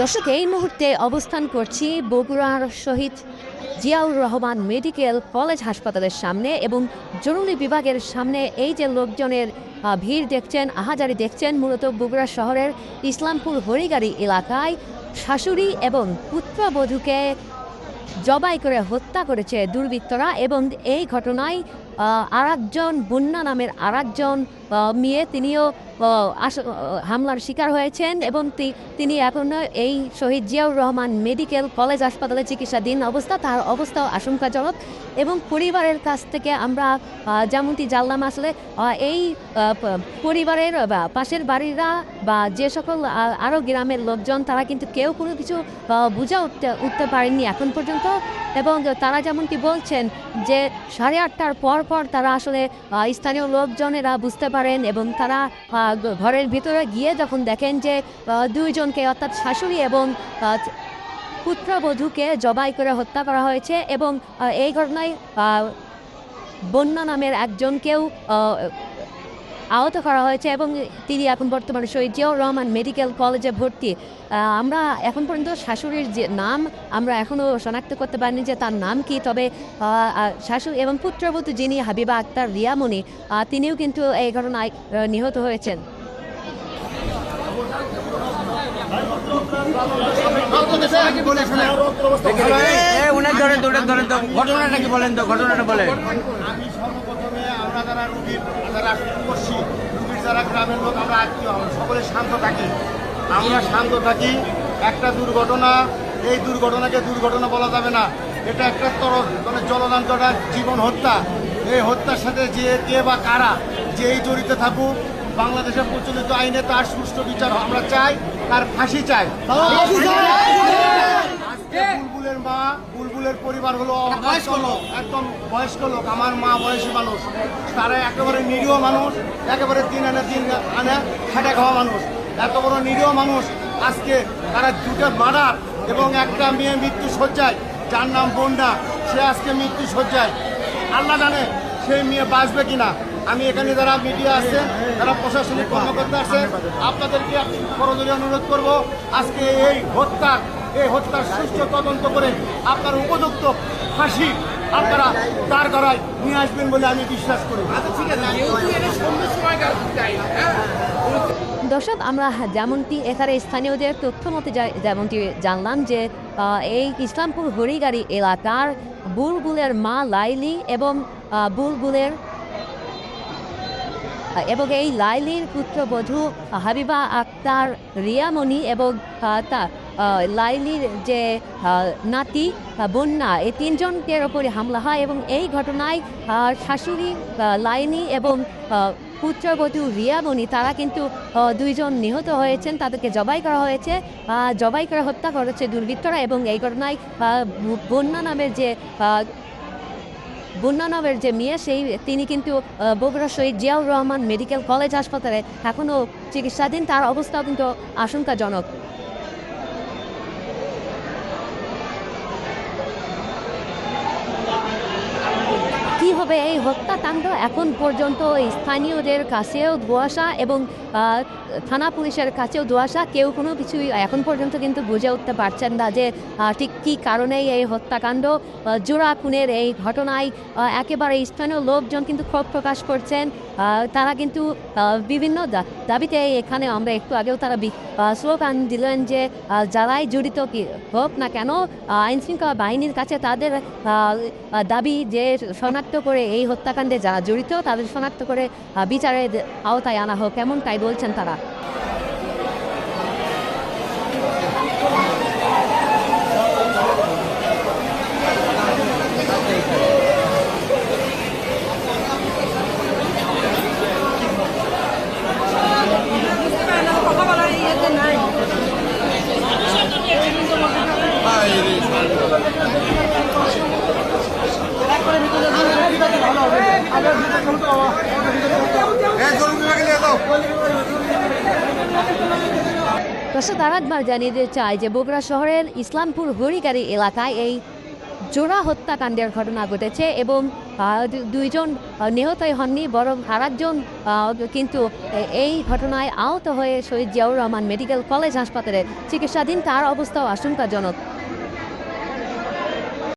দর্শক এই মুহূর্তে অবস্থান করছি বগুড়ার শহীদ জিয়াউর রহমান মেডিকেল কলেজ হাসপাতালের সামনে এবং জরুরি বিভাগের সামনে এই যে লোকজনের ভিড় দেখছেন, আহাজারি দেখছেন, মূলত বগুড়া শহরের ইসলামপুর হরিগাড়ি এলাকায় শাশুড়ি এবং পুত্রবধূকে জবাই করে হত্যা করেছে দুর্বৃত্তরা এবং এই ঘটনায় আর একজন বন্যা নামের আর একজন মেয়ে, তিনিও হামলার শিকার হয়েছেন এবং তিনি এখন এই শহীদ জিয়াউর রহমান মেডিকেল কলেজ হাসপাতালে চিকিৎসাধীন অবস্থা, তার অবস্থাও আশঙ্কাজনক এবং পরিবারের কাছ থেকে আমরা যেমনটি জানলাম আসলে এই পরিবারের বা পাশের বাড়িরা বা যে সকল আরও গ্রামের লোকজন, তারা কিন্তু কেউ কোনো কিছু বুঝে উঠতে উঠতে পারেননি এখন পর্যন্ত এবং তারা যেমনটি বলছেন যে সাড়ে আটটার পর পর তারা আসলে স্থানীয় লোকজনেরা বুঝতে পারেন এবং তারা ঘরের ভিতরে গিয়ে যখন দেখেন যে দুইজনকে অর্থাৎ শাশুড়ি এবং পুত্রবধূকে জবাই করে হত্যা করা হয়েছে এবং এই ঘটনায় বন্যা নামের একজনকেও আহত করা হয়েছে এবং তিনি এখন বর্তমানে শহীদ জিয়াউর রহমান মেডিকেল কলেজে ভর্তি। আমরা এখন পর্যন্ত শাশুড়ির যে নাম আমরা এখনও শনাক্ত করতে পারিনি যে তার নাম কি, তবে শাশুড়ি এবং পুত্রবধূ যিনি হাবিবা আক্তার রিয়ামণি তিনিও কিন্তু এই ঘটনায় নিহত হয়েছেন। ঘটনাটা কি বলেন তো, ঘটনাটা বলেন। আমরা যারা রুগীর, যারা করছি রুগীর যারা গ্রামের লোক, আমরা আত্মীয়, আমরা সকলে শান্ত থাকি। আমরা শান্ত থাকি। একটা দুর্ঘটনা, এই দুর্ঘটনাকে দুর্ঘটনা বলা যাবে না। এটা একটা তর মানে জলদান্তটা জীবন হত্যা। এই হত্যার সাথে যে কে বা কারা যেই জড়িত থাকুক বাংলাদেশের প্রচলিত আইনে তার সুষ্ঠু বিচার আমরা চাই, তার ফাঁসি চাই। বুলবুলের মা বুলবুলের পরিবার হলো বয়স্ক লোক। একদম বয়স্ক লোক আমার মা বয়সী মানুষ। তারা একেবারে নিরীহ মানুষ একেবারে দিন আনে দিন আনে খেটে খাওয়া মানুষ। এত বড় নিরীহ মানুষ আজকে তারা দুটো মার্ডার এবং একটা মেয়ে মৃত্যু সজ্জায় যার নাম বন্যা সে আজকে মৃত্যু সজ্জায়। আল্লাহ জানে সেই মেয়ে বাঁচবে কিনা। আমি এখানে যারা মিডিয়া আছে যারা প্রশাসনিক কর্মকর্তা আছে আপনাদেরকে করজোরে অনুরোধ করব আজকে এই হত্যার এই হত্যার সুষ্ঠু তদন্ত করে আপনার উপযুক্ত ফাঁসি আপনারা তার গড়ায় নিয়ে আসবেন বলে আমি বিশ্বাস করি। দর্শক আমরা যেমনটি এখানে স্থানীয়দের তথ্য মতে যেমনটি জানলাম যে আহ, এই ইসলামপুর হরিগাড়ি এলাকার বুলবুলের মা লাইলি এবং বুলবুলের এবং এই লাইলির পুত্রবধূ হাবিবা আক্তার রিয়ামণি এবং আহ, তা লাইলির যে নাতি বন্যা এই তিনজনকের ওপরে হামলা হয় এবং এই ঘটনায় শাশুড়ি লাইনি এবং পুত্রবধূ রিয়ামণি তারা কিন্তু দুইজন নিহত হয়েছেন তাদেরকে জবাই করা হয়েছে। জবাই করে হত্যা করেছে দুর্বৃত্তরা এবং এই ঘটনায় বন্যা নামের যে আহ, বুন্নানবের যে মেয়ে সেই তিনি কিন্তু বগুড়া শহীদ জিয়াউর রহমান মেডিকেল কলেজ হাসপাতালে এখনও চিকিৎসাধীন। তার অবস্থাও কিন্তু আশঙ্কাজনক। কি হবে এই হত্যাকাণ্ড? এখন পর্যন্ত স্থানীয়দের কাছেও ধোয়াশা এবং থানা পুলিশের কাছেও ধোয়াশা। কেউ কোনো কিছুই এখন পর্যন্ত কিন্তু বুঝে উঠতে পারছেন না যে ঠিক কী কারণেই এই হত্যাকাণ্ড। জোড়া খুনের এই ঘটনায় একেবারে স্থানীয় লোকজন কিন্তু ক্ষোভ প্রকাশ করছেন। তারা কিন্তু বিভিন্ন দাবিতে এখানে আমরা একটু আগেও তারা স্লোগান দিলেন যে যারাই জড়িত কি হোক না কেন আইন শৃঙ্খলা বাহিনীর কাছে তাদের দাবি যে শনাক্ত করে এই হত্যাকাণ্ডে যারা জড়িত, তাদের শনাক্ত করে বিচারের আওতায় আনা হোক, এমনটাই বলছেন তারা। দর্শক আরেকবার জানিয়ে চাই যে বগুড়া শহরের ইসলামপুর হরিকারি এলাকায় এই জোড়া হত্যাকাণ্ডের ঘটনা ঘটেছে এবং দুইজন নিহতই হননি, বরং আরেকজন কিন্তু এই ঘটনায় আহত হয়ে শহীদ জিয়াউর রহমান মেডিকেল কলেজ হাসপাতালে চিকিৎসাধীন। তার অবস্থাও আশঙ্কাজনক।